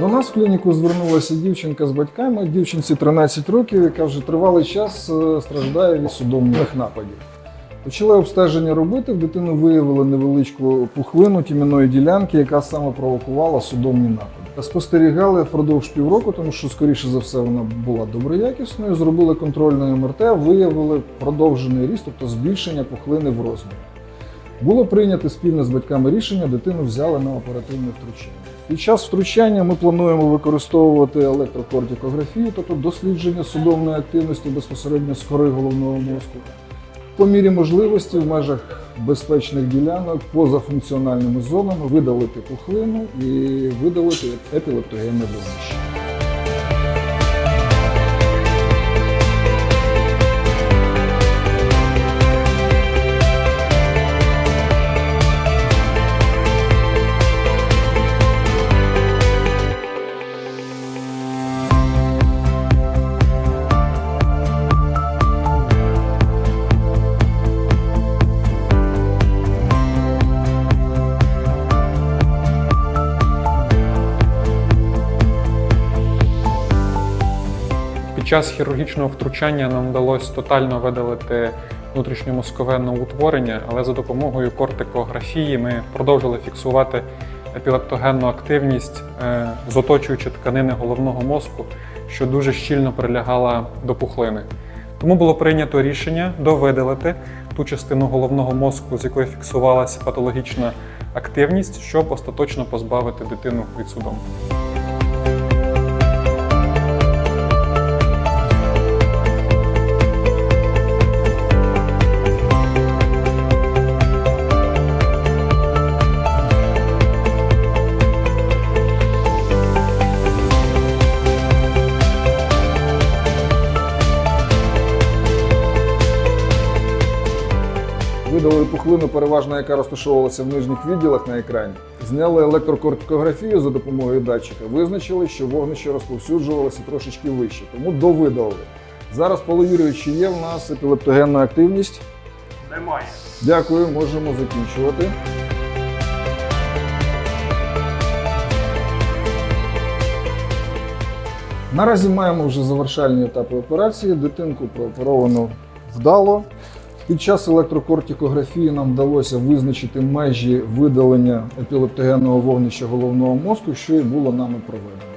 До нас в клініку звернулася дівчинка з батьками, дівчинці 13 років, яка вже тривалий час е, страждає від судомних нападів. Почали обстеження робити, в дитину виявили невеличку пухлину тім'яної ділянки, яка саме провокувала судомні напади. Спостерігали впродовж півроку, тому що, скоріше за все, вона була доброякісною. Зробили контрольне МРТ, виявили продовжений ріст, тобто збільшення пухлини в розмірі. Було прийнято спільно з батьками рішення, дитину взяли на оперативне втручання. Під час втручання ми плануємо використовувати електрокортикографію, тобто дослідження судомної активності безпосередньо з кори головного мозку. По мірі можливості в межах безпечних ділянок поза функціональними зонами видалити пухлину і видалити епілептогенне вогнище. Час хірургічного втручання нам вдалося тотально видалити внутрішньомозкове новоутворення, але за допомогою кортикографії ми продовжили фіксувати епілептогенну активність е, з тканини головного мозку, що дуже щільно прилягала до пухлини. Тому було прийнято рішення довидалити ту частину головного мозку, з якої фіксувалася патологічна активність, щоб остаточно позбавити дитину від судом. Видалили пухлину, переважно яка розташовувалася в нижніх відділах на екрані. Зняли електрокортикографію за допомогою датчика, визначили, що вогнище розповсюджувалося трошечки вище, тому довидалили. Зараз, Павло Юрійович, чи є в нас епілептогенна активність? Немає. Дякую, можемо закінчувати. Наразі маємо вже завершальні етапи операції. Дитинку прооперовано вдало. Під час електрокортикографії нам вдалося визначити межі видалення епілептогенного вогнища головного мозку, що і було нами проведено.